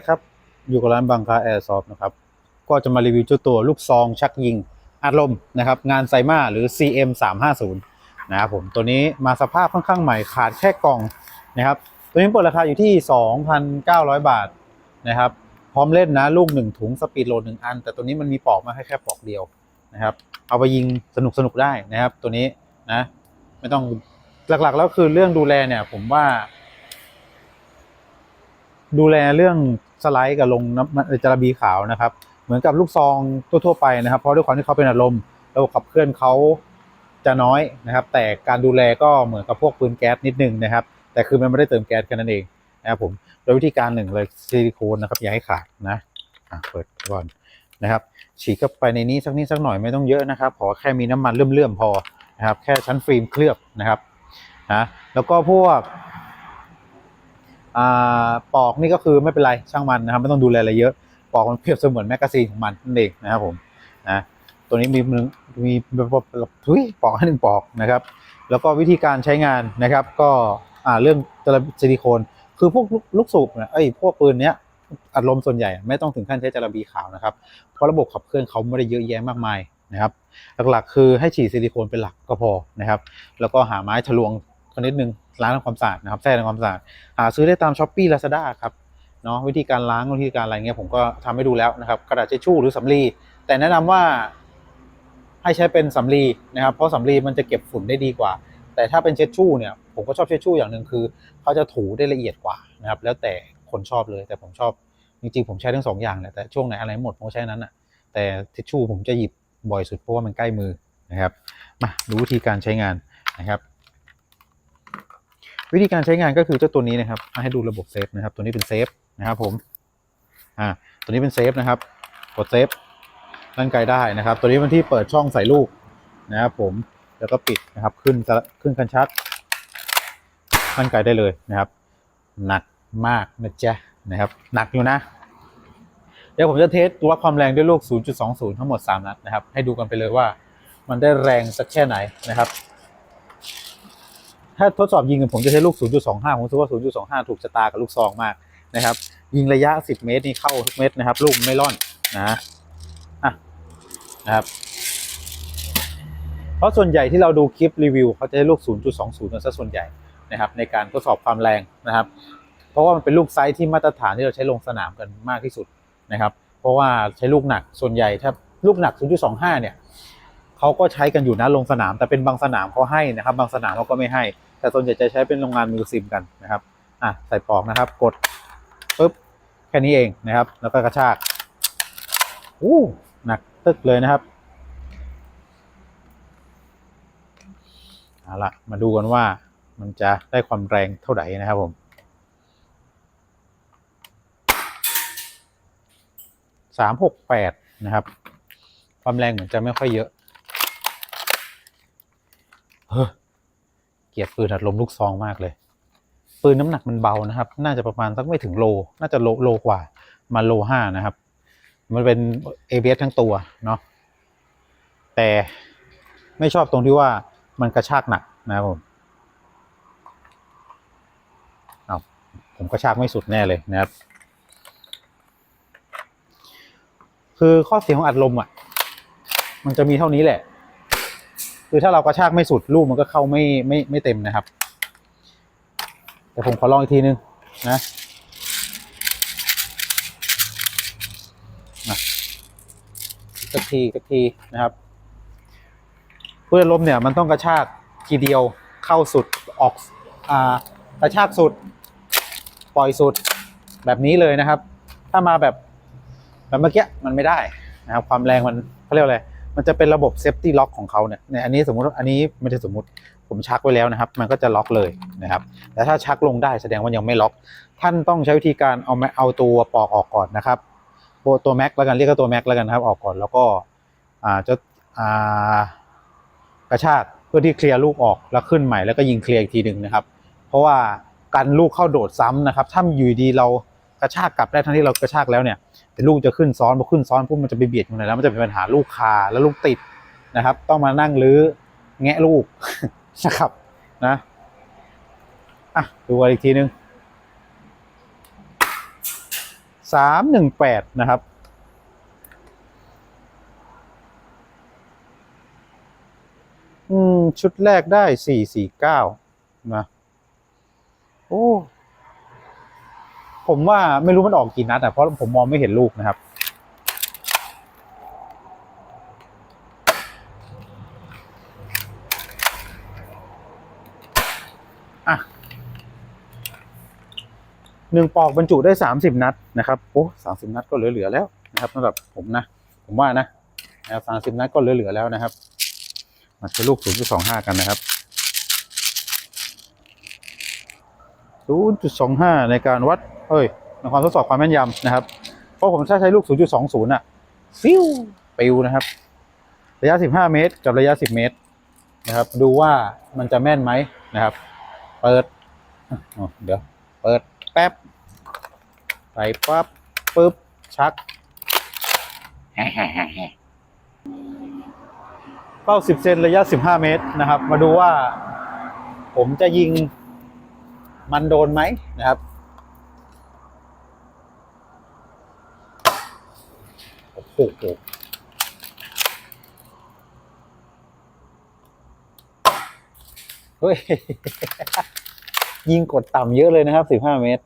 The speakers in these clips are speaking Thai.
เคครับ อยู่กับร้านบางคาแอร์ซอฟนะครับ ก็จะมารีวิวเจ้าตัวลูกซองชักยิงอัดลมนะครับ งานไซมาหรือ CM 3 5 0นะครับผมตัวนี้มาสภาพค่อนข้างใหม่ขาดแค่กล่องนะครับ ตัวนี้เปิดราคาอยู่ที่ 2,900 บาทนะครับ พร้อมเล่นนะลูก 1 ถุงสปีดโหลด1อัน แต่ตัวนี้มันมีปอกมาให้แค่ปอกเดียวนะครับ เอาไปยิงสนุกสนุกได้นะครับ ตัวนี้นะไม่ต้องหลักๆแล้วคือเรื่องดูแลเนี่ย ผมว่า ดูแลเรื่อง สไลด์กับลงน้ำจาระบีขาวนะครับ เหมือนกับลูกซองทั่วๆไปนะครับ เพราะด้วยความที่เขาเป็นอารมณ์ระบบขับเคลื่อนเขาจะน้อยนะครับ แต่การดูแลก็เหมือนกับพวกปืนแก๊สนิดนึงนะครับ แต่คือมันไม่ได้เติมแก๊สกันนั่นเองนะครับผมโดยวิธีการหนึ่งเลยซิลิโคนนะครับอย่าให้ขาดนะอะเปิดก่อนนะครับฉีกเข้าไปในนี้สักนิดสักหน่อยไม่ต้องเยอะนะครับขอแค่มีน้ำมันเลื่อมๆพอนะครับแค่ชั้นฟิล์มเคลือบนะครับนะแล้วก็พวก ปอกนี่ก็คือไม่เป็นไรช่างมันนะครับไม่ต้องดูแลอะไรเยอะ ปอกมันเปรียบเสมือนแมกกาซีนของมันนั่นเองนะครับผมนะตัวนี้มีมีมีแบบทุยปอกให้หนึ่งปอกนะครับ แล้วก็วิธีการใช้งานนะครับ ก็อ่าเรื่องจาระซิลิโคน คือพวกลูกสูบเนี่ยไอ้พวกปืนเนี้ยอัดลมส่วนใหญ่ไม่ต้องถึงขั้นใช้จาระบีขาวนะครับ เพราะระบบขับเคลื่อนเขาไม่ได้เยอะแยะมากมายนะครับ หลักๆ คือให้ฉีดซิลิโคนเป็นหลักก็พอนะครับ แล้วก็หาไม้ทะลวง คนนิดนึงล้างทำความสะอาดนะครับแท้ทำความสะอาดหาซื้อได้ตามช้อปปี้ลาซาด้าครับเนาะวิธีการล้างวิธีการอะไรเงี้ยผมก็ทำให้ดูแล้วนะครับกระดาษเช็ดชู่หรือสำลีแต่แนะนำว่าให้ใช้เป็นสำลีนะครับ เพราะสำลีมันจะเก็บฝุ่นได้ดีกว่า แต่ถ้าเป็นเช็ดชู่เนี่ยผมก็ชอบเช็ดชู่อย่างหนึ่งคือเขาจะถูได้ละเอียดกว่านะครับแล้วแต่คนชอบเลยแต่ผมชอบจริงๆผมใช้ทั้งสองอย่างแหละแต่ช่วงไหนอะไรหมดผมก็ใช้นั้นอะแต่เช็ดชู่ผมจะหยิบบ่อยสุดเพราะว่ามันใกล้มือนะครับมาดูวิธีการใช้งานนะครับ วิธีการใช้งานก็คือเจ้าตัวนี้นะครับให้ดูระบบเซฟนะครับ ตัวนี้เป็นเซฟนะครับผมอ่าตัวนี้เป็นเซฟนะครับ กดเซฟลั่นไกลได้นะครับ ตัวนี้เป็นที่เปิดช่องใส่ลูกนะครับผมแล้วก็ปิดนะครับขึ้นขึ้นคันชักลั่นไกลได้เลยนะครับ หนักมากนะจ๊ะนะครับ หนักอยู่นะ เดี๋ยวผมจะเทสวัดความแรงด้วยลูก 0.20 ทั้งหมด 3 นัดนะครับ ให้ดูกันไปเลยว่ามันได้แรงสักแค่ไหนนะครับ ถ้าทดสอบยิงผมจะใช้ลูก 0.25 ผมรู้สึกว่า 0.25 ถูกชะตากับลูกซองมากนะครับ ยิงระยะ 10 เมตรนี่เข้าทุกเม็ดนะครับ ลูกไม่ร่อนนะอะนะครับ เพราะส่วนใหญ่ที่เราดูคลิปรีวิวเขาจะใช้ลูก 0.20กันซะส่วนใหญ่นะครับ ในการทดสอบความแรงนะครับ เพราะว่ามันเป็นลูกไซส์ที่มาตรฐานที่เราใช้ลงสนามกันมากที่สุดนะครับ เพราะว่าใช้ลูกหนักส่วนใหญ่ถ้าลูกหนัก 0.25 เนี่ยเขาก็ใช้กันอยู่นะลงสนามแต่เป็นบางสนามเขาให้นะครับ บางสนามเขาก็ไม่ให้ แต่ส่วนใหญ่จะใช้เป็นโรงงานมิวซิมกันนะครับอะใส่ปลอกนะครับ กดปุ๊บแค่นี้เองนะครับ แล้วก็กระชากอู้หนักตึกเลยนะครับเอาละมาดูกันว่ามันจะได้ความแรงเท่าไหร่นะครับผมสามหกแปดนะครับ ความแรงเหมือนจะไม่ค่อยเยอะเฮ้อ ลียดปืนอัดลมลูกซองมากเลย ปืนน้ำหนักมันเบานะครับ น่าจะประมาณสักไม่ถึงโล น่าจะโลโลกว่า มาโลห้านะครับ มันเป็น ABS ทั้งตัวเนาะ แต่ไม่ชอบตรงที่ว่ามันกระชากหนักนะครับผมเอาผมกระชากไม่สุดแน่เลยนะครับ คือข้อเสียของอัดลมอะ มันจะมีเท่านี้แหละ คือถ้าเรากระชากไม่สุดลูกมันก็เข้าไม่ไม่ไม่เต็มนะครับ แต่ผมขอลองอีกทีนึงนะสักทีสักทีนะครับ เพื่อลมเนี่ยมันต้องกระชากทีเดียวเข้าสุดออกอ่ากระชากสุด ปล่อยสุดแบบนี้เลยนะครับ ถ้ามาแบบแบบเมื่อกี้มันไม่ได้นะครับ ความแรงมันเขาเรียกอะไร มันจะเป็นระบบเซฟตี้ล็อกของเขาเนี่ยเนี่ยอันนี้สมมุติอันนี้ไม่ได้สมมุติผมชักไว้แล้วนะครับ มันก็จะล็อกเลยนะครับแต่ถ้าชักลงได้แสดงว่ายังไม่ล็อก ท่านต้องใช้วิธีการเอาเอาตัวปอกออกก่อนนะครับตัวแม็กแล้วกันเรียกว่าตัวแม็กแล้วกันนะครับออกก่อนแล้วก็อ่าจะอ่ากระชากเพื่อที่เคลียร์ลูกออกแล้วขึ้นใหม่แล้วก็ยิงเคลียร์อีกทีหนึ่งนะครับ เพราะว่าการลูกเข้าโดดซ้ำนะครับ ถ้าอยู่ดีเรา กระชากกลับได้ทั้งที่เรากระชากแล้วเนี่ยแต่ลูกจะขึ้นซ้อนพอขึ้นซ้อนปุ๊บมันจะไปเบียดตรงไหนแล้วมันจะเป็นปัญหาลูกคาแล้วลูกติดนะครับ ต้องมานั่งรื้อแงะลูกนะครับนะอะดูกันอีกทีนึงสามหนึ่งแปดนะครับอืม ชุดแรกได้สี่สี่เก้านะ โอ้ ผมว่าไม่รู้มันออกกี่นัดอะเพราะผมมองไม่เห็นลูกนะครับ อะหนึ่งปอกบรรจุได้สามสิบนัดนะครับโอ้สามสิบนัดก็เหลือๆแล้วนะครับสำหรับผมนะ ผมว่านะนะครับสามสิบนัดก็เหลือๆแล้วนะครับมาใช้ลูกศูนย์จุดสองห้ากันนะครับศูนย์จุดสองห้าในการวัด เอ้ยในความทดสอบความแม่นยำนะครับ เพราะผมใช้ใช้ลูกศูนย์จุดสองศูนย์อะฟิวปิวนะครับ ระยะสิบห้าเมตร กับระยะสิบเมตรนะครับ ดูว่ามันจะแม่นไหมนะครับ เปิดเดี๋ยว เปิดแป๊บใส่ปั๊บปุ๊บ ชักเป้า10 เซนระยะ 15 เมตรนะครับ มาดูว่า ผมจะยิงมันโดนไหมนะครับ โอ้โหเฮ้ย ยิงกดต่ำเยอะเลยนะครับ15เมตร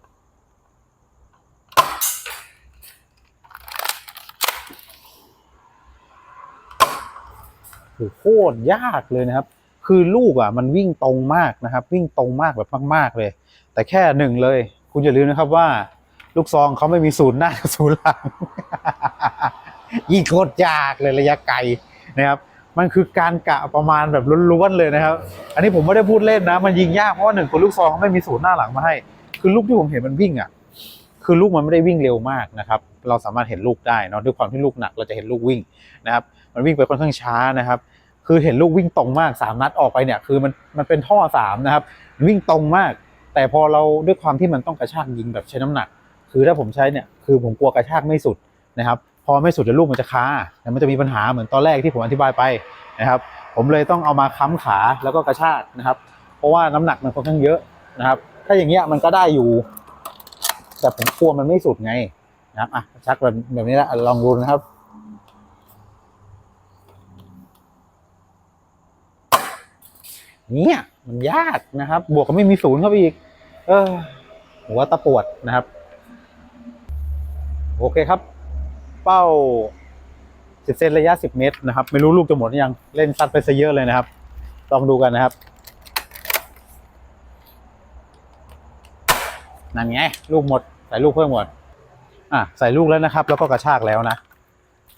โหโคตรยากเลยนะครับ คือลูกอะ มันวิ่งตรงมากนะครับ วิ่งตรงมากแบบมาก ๆ เลย แต่แค่หนึ่งเลย คุณอย่าลืมนะครับว่า ลูกซองเขาไม่มีศูนย์หน้ากับศูนย์หลัง ยิงโคตรยากเลยระยะไกลนะครับ มันคือการกะประมาณแบบล้วนๆเลยนะครับ อันนี้ผมไม่ได้พูดเล่นนะ มันยิงยากเพราะว่าหนึ่งคนลูกซองเขาไม่มีศูนย์หน้าหลังมาให้ คือลูกที่ผมเห็นมันวิ่งอะ คือลูกมันไม่ได้วิ่งเร็วมากนะครับ เราสามารถเห็นลูกได้เนะด้วยความที่ลูกหนักเราจะเห็นลูกวิ่งนะครับ มันวิ่งไปค่อนข้างช้านะครับ คือเห็นลูกวิ่งตรงมากสามนัดออกไปเนี่ย คือมันมันเป็นท่อสามนะครับ วิ่งตรงมาก แต่พอเราด้วยความที่มันต้องกระชากยิงแบบใช้น้ำหนัก คือถ้าผมใช้เนี่ย คือผมกลัวกระชากไม่สุดนะครับ พอไม่สุดเดี๋ยวลูกมันจะคาแล้วมันจะมีปัญหาเหมือนตอนแรกที่ผมอธิบายไปนะครับ ผมเลยต้องเอามาค้ำขาแล้วก็กระชากนะครับ เพราะว่าน้ำหนักมันค่อนข้างเยอะนะครับ ถ้าอย่างเงี้ยมันก็ได้อยู่ แต่ผมกลัวมันไม่สุดไงนะครับอะชักแบบแบบนี้ละลองดูนะครับเนี่ยมันยากนะครับ บวกกับไม่มีศูนย์เข้าไปอีก เออหัวตะปวดนะครับ โอเคครับ เป้าสิบเซนระยะสิบเมตรนะครับ ไม่รู้ลูกจะหมดหรือยังเล่นซัดไปซะเยอะเลยนะครับ ลองดูกันนะครับ นั่นไง ลูกหมด ใส่ลูกเพิ่มหมดอะใส่ลูกแล้วนะครับ แล้วก็กระชากแล้วนะ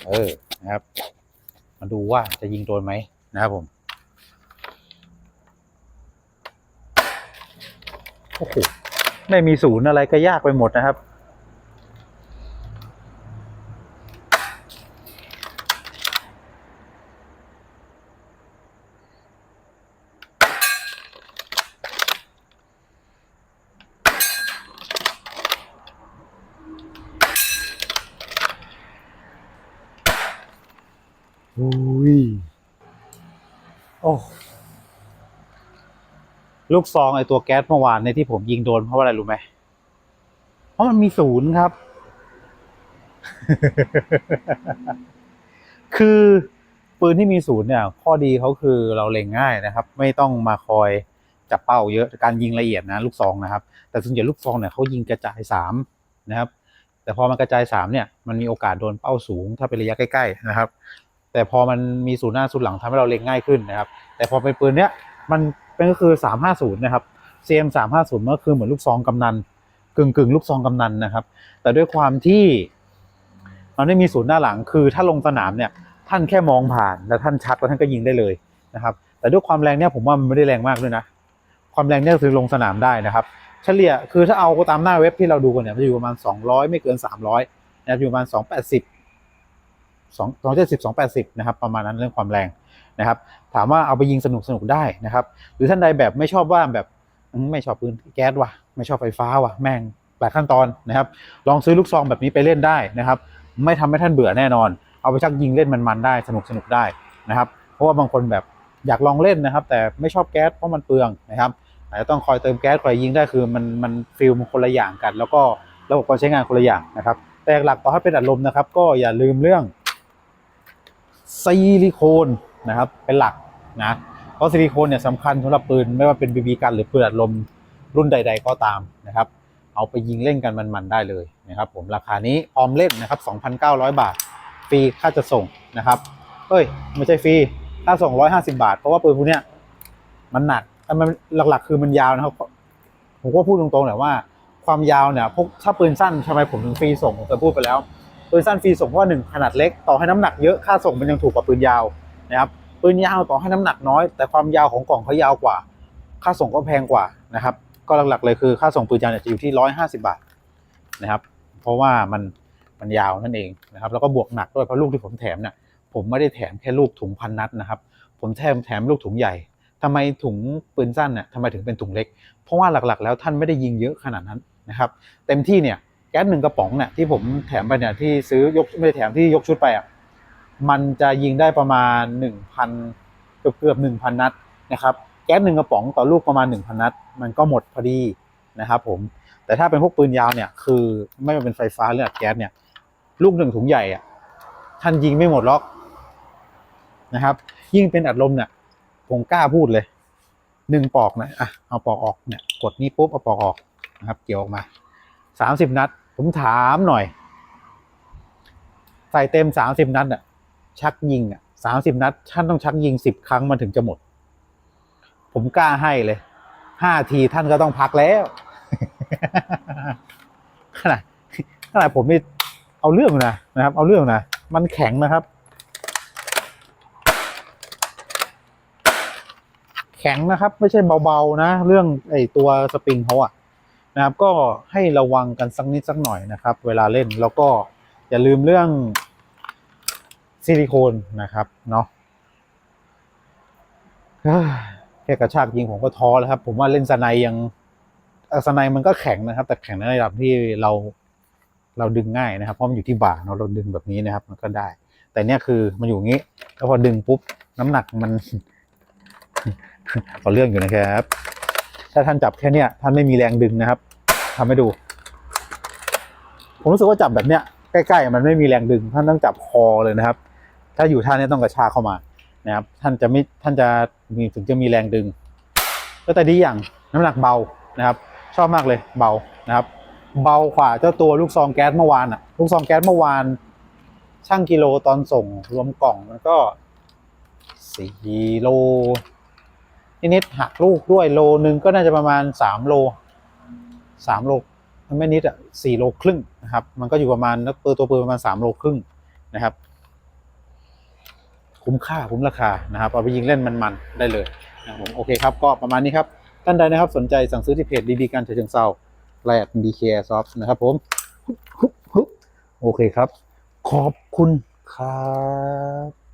เออนะครับ มาดูว่าจะยิงโดนไหมนะครับผมโอ้โหไม่มีศูนย์อะไรก็ยากไปหมดนะครับ อุ้ย โอ้ ลูกซองไอตัวแก๊สเมื่อวานในยที่ผมยิงโดนเพราะว่าอะไรรู้ไหมเพราะมันมีศูนย์ครับ คือปืนที่มีศูนย์เนี่ย ข้อดีเขาคือเราเล็งง่ายนะครับ ไม่ต้องมาคอยจับเป้าเยอะการยิงละเอียดนะ ลูกซองนะครับ แต่ส่วนใหญ่ลูกซองเนี่ยเขายิงกระจายสามนะครับ แต่พอมันกระจายสามเนี่ย มันมีโอกาสโดนเป้าสูง ถ้าเป็นระยะใกล้ๆนะครับ แต่พอมันมีศูนย์หน้าศูนย์หลังทำให้เราเล็งง่ายขึ้นนะครับ แต่พอเป็นปืนเนี้ยมัน เป็นก็คือสามห้าศูนะครับ CM สามห้าศูนก็คือเหมือนลูกซองกำนันกึ่งกึ่งลูกซองกำนันนะครับ แต่ด้วยความที่มันไม่มีศูนย์หน้าหลังคือถ้าลงสนามเนี่ยท่านแค่มองผ่านแล้วท่านชักแล้วท่านก็ยิงได้เลยนะครับ แต่ด้วยความแรงเนี่ยผมว่ามันไม่ได้แรงมากด้วยนะ ความแรงเนี่ยคือลงสนามได้นะครับ เฉลี่ยคือถ้าเอาตามหน้าเว็บที่เราดูกันเนี่ยมันจะอยู่ประมาณ 200 ไม่เกิน 300นะครับอยู่ประมาณ 280 270 280 นะครับ ประมาณนั้นเรื่องความแรง นะครับถามว่าเอาไปยิงสนุกสนุกได้นะครับ หรือท่านใดแบบไม่ชอบว่าแบบไม่ชอบปืนแก๊สว่ะไม่ชอบไฟฟ้าว่ะแม่งหลายขั้นตอนนะครับ ลองซื้อลูกซองแบบนี้ไปเล่นได้นะครับ ไม่ทำให้ท่านเบื่อแน่นอน เอาไปชักยิงเล่นมันๆได้สนุกสนุกได้นะครับ เพราะว่าบางคนแบบอยากลองเล่นนะครับ แต่ไม่ชอบแก๊สเพราะมันเปลืองนะครับอาจจะต้องคอยเติมแก๊สคอยยิงได้คือมันมันฟิลมันคนละอย่างกัน แล้วก็ระบบการใช้งานคนละอย่างนะครับ แต่หลักต่อให้เป็นอัดลมนะครับ ก็อย่าลืมเรื่องซิลิโคน นะครับเป็นหลักนะเพราะซิลิโคนเนี่ยสำคัญสำหรับปืน ไม่ว่าเป็นบีบีกันหรือปืนอัดลมรุ่นใด ๆ ก็ตามนะครับ เอาไปยิงเล่นกันมันๆได้เลยนะครับผมราคานี้พร้อมเล่นนะครับ 2,900 บาทฟรีค่าจะส่งนะครับเอ้ยไม่ใช่ฟรีค่าส่ง 150 บาท เพราะว่าปืนพวกเนี้ยมันหนักแต่มันหลักๆ คือมันยาวนะครับ ผมก็พูดตรงๆแหละว่าความยาวเนี่ยพวกถ้าปืนสั้นทำไมผมถึงฟรีส่งผมเคยพูดไปแล้วปืนสั้นฟรีส่งเพราะว่าหนึ่งขนาดเล็กต่อให้น้ำหนักเยอะค่าส่งมันยังถูกกว่าปืนยาว นะครับปืนยาวต่อให้น้ำหนักน้อย แต่ความยาวของกล่องเขายาวกว่า ค่าส่งก็แพงกว่านะครับ ก็หลักๆเลยคือค่าส่งปืนยาวเนี่ยจะอยู่ที่ร้อยห้าสิบาทนะครับ เพราะว่ามันมันยาวนั่นเองนะครับ แล้วก็บวกหนักด้วยเพราะลูกที่ผมแถมเนี่ยผมไม่ได้แถมแค่ลูกถุงพันนัดนะครับ ผมแถมแถมลูกถุงใหญ่ทำไมถุงปืนสั้นเนี่ยทำไมถึงเป็นถุงเล็ก เพราะว่าหลักๆ แล้วท่านไม่ได้ยิงเยอะขนาดนั้นนะครับ เต็มที่เนี่ยแก๊สหนึ่งกระป๋องเนี่ยที่ผมแถมไปเนี่ยที่ซื้อยกไม่ได้แถมที่ยกชุดไปอะ มันจะยิงได้ประมาณหนึ่งพันเกือบเกือบหนึ่งพันนัดนะครับแก๊สหนึ่งกระป๋องต่อลูกประมาณหนึ่งพันนัด มันก็หมดพอดีนะครับผมแต่ถ้าเป็นพวกปืนยาวเนี่ย คือไม่ว่าเป็นไฟฟ้าหรืออัดแก๊สเนี่ย ลูกหนึ่งถุงใหญ่อะท่านยิงไม่หมดหรอกนะครับ ยิ่งเป็นอัดลมเนี่ยผมกล้าพูดเลยหนึ่งปอกนะอะเอาปอกออกเนี่ยกดนี่ปุ๊บเอาปอกออกนะครับ เกี่ยวออกมาสามสิบนัด ผมถามหน่อย ใส่เต็มสามสิบนัดอะ ชักยิงอะสามสิบนัดท่านต้องชักยิงสิบครั้งมันถึงจะหมด ผมกล้าให้เลยห้าทีท่านก็ต้องพักแล้วขนาดขนาดผมนี่เอาเรื่องนะนะครับ เอาเรื่องนะมันแข็งนะครับ แข็งนะครับ ไม่ใช่เบาๆนะ เรื่องไอ้ตัวสปริงเขาอะนะครับ ก็ให้ระวังกันสักนิดสักหน่อยนะครับ เวลาเล่นแล้วก็อย่าลืมเรื่อง ลิโคนนะครับเนาะแค่กระชากยิงผมก็ท้อแล้วครับ ผมว่าเล่นสไนยังสไนมันก็แข็งนะครับ แต่แข็งในระดับที่เราเราดึงง่ายนะครับเพราะมันอยู่ที่บ่าเนาะเราดึงแบบนี้นะครับ มันก็ได้ แต่เนี่ยคือมันอยู่งี้ แล้วพอดึงปุ๊บน้ำหนักมันเอาเรื่องอยู่นะครับ ถ้าท่านจับแค่เนี้ยท่านไม่มีแรงดึงนะครับทำให้ดู ผมรู้สึกว่าจับแบบเนี้ยใกล้ๆมันไม่มีแรงดึงท่านต้องจับคอเลยนะครับ ถ้าอยู่ท่านี้ต้องกระชากเข้ามานะครับ ท่านจะไม่ท่านจะมีถึงจะมีแรงดึง ก็แต่ดีอย่างน้ำหนักเบานะครับ ชอบมากเลยเบานะครับ เบากว่าเจ้าตัวลูกซองแก๊สเมื่อวานอะลูกซองแก๊สเมื่อวานช่างกิโลตอนส่งรวมกล่องมันก็สี่โลนิดๆหักลูกด้วยโลนึงก็น่าจะประมาณสามโลสามโลมันไม่นิดอะสี่โลครึ่งนะครับ มันก็อยู่ประมาณนักปืนตัวปืนประมาณสามโลครึ่งนะครับ คุ้มค่าคุ้มราคานะครับเอาไปยิงเล่นมันๆได้เลยนะครับผมโอเคครับก็ประมาณนี้ครับท่านใดนะครับสนใจสั่งซื้อที่เพจดีบีการเฉลิมเซาแลกดีเคซอฟนะครับผมโอเคครับ ขอบคุณครับ